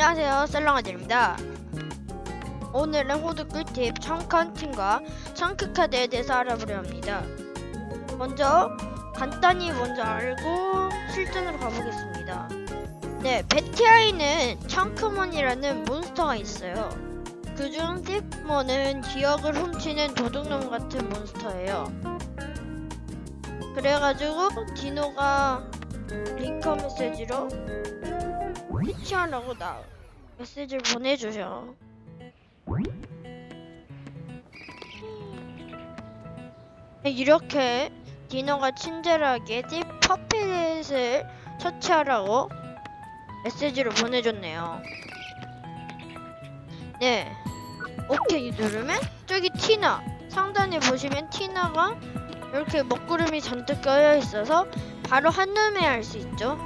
안녕하세요 썰렁아들입니다. 오늘은 호드 꿀팁 청컨팅과 청크카드에 대해서 알아보려 합니다. 먼저 간단히 먼저 알고 실전으로 가보겠습니다. 네 베티아이는 청크몬이라는 몬스터가 있어요. 그중 딥몬은 기억을 훔치는 도둑놈 같은 몬스터예요. 그래가지고 디노가 링커 메시지로 피치하라고 나 메시지를 보내주셔. 네, 이렇게 디노가 친절하게 딥 퍼핏을 처치하라고 메시지를 보내줬네요. 네, 오케이 누르면 저기 티나 상단에 보시면 티나가 이렇게 먹구름이 잔뜩 껴여 있어서 바로 한눈에 알 수 있죠.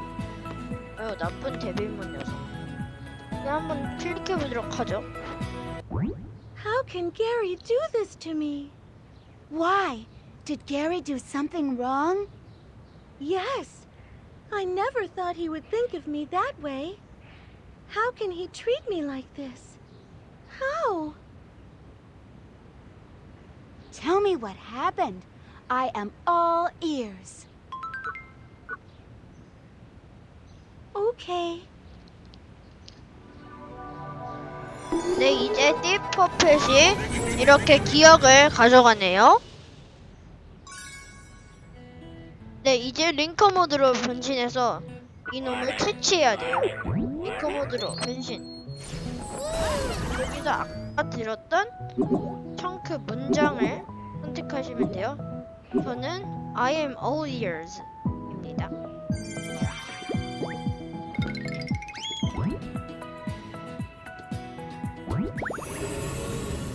아유 나쁜 데빌몬 녀석. 이제 한번 클릭해 보도록 하죠. How can Gary do this to me? Why? Did Gary do something wrong? Yes. I never thought he would think of me that way. How can he treat me like this? How? Tell me what happened. I am all ears. Okay. 네 이제 딥퍼펫이 이렇게 기억을 가져가네요. 네 이제 링커 모드로 변신해서 이놈을 퇴치해야 돼요. 링커 모드로 변신. 여기서 아까 들었던 청크 문장을 선택하시면 돼요. 저는 I am all ears입니다.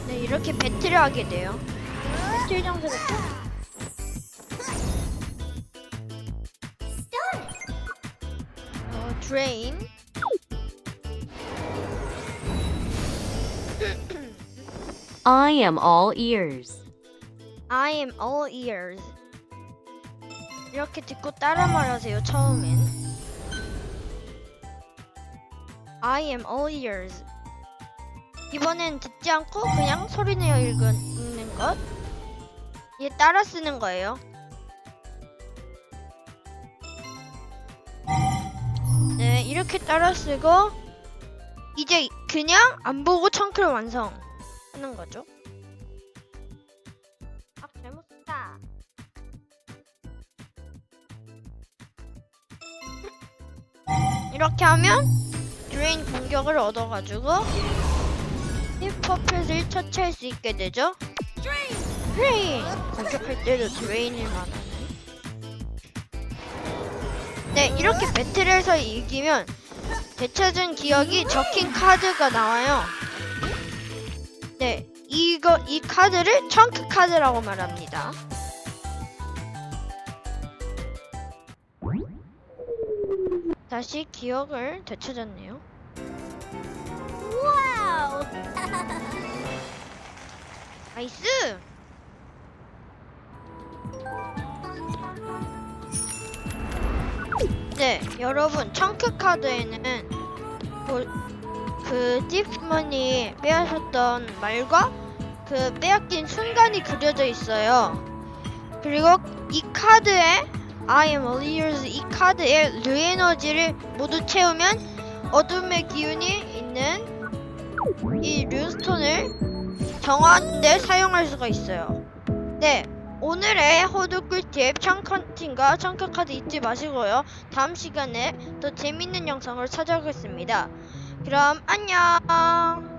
네 이렇게 배틀을 하게 돼요. 배틀 장소가 어, drain. I am all ears. I am all ears. 이렇게 듣고 따라 말하세요. 처음엔. I am all ears. 이번엔 듣지 않고 그냥 소리내어 읽는 것. 이게 따라 쓰는 거예요. 네, 이렇게 따라 쓰고 이제 그냥 안 보고 청크를 완성하는 거죠. 아 잘못 썼다. 이렇게 하면 드레인 공격을 얻어가지고 힙퍼펫을 처치할 수 있게 되죠. 드레인! 공격할 때도 드레인을 말하는. 네, 이렇게 배틀에서 이기면 되찾은 기억이 적힌 카드가 나와요. 네, 이거 이 카드를 청크 카드라고 말합니다. 다시 기억을 되찾았네요. 나이스! 네, 여러분 청크 카드에는 뭐, 그 딥머니 빼앗았던 말과 그 빼앗긴 순간이 그려져 있어요. 그리고 이 카드에 I am all ears 이 카드에 르에너지를 모두 채우면 어둠의 기운이 있는 이 룬스톤을 정화하는데 사용할 수가 있어요. 네, 오늘의 호두 꿀팁 청컨팅과 청크카드 잊지 마시고요. 다음 시간에 더 재밌는 영상을 찾아오겠습니다. 그럼 안녕!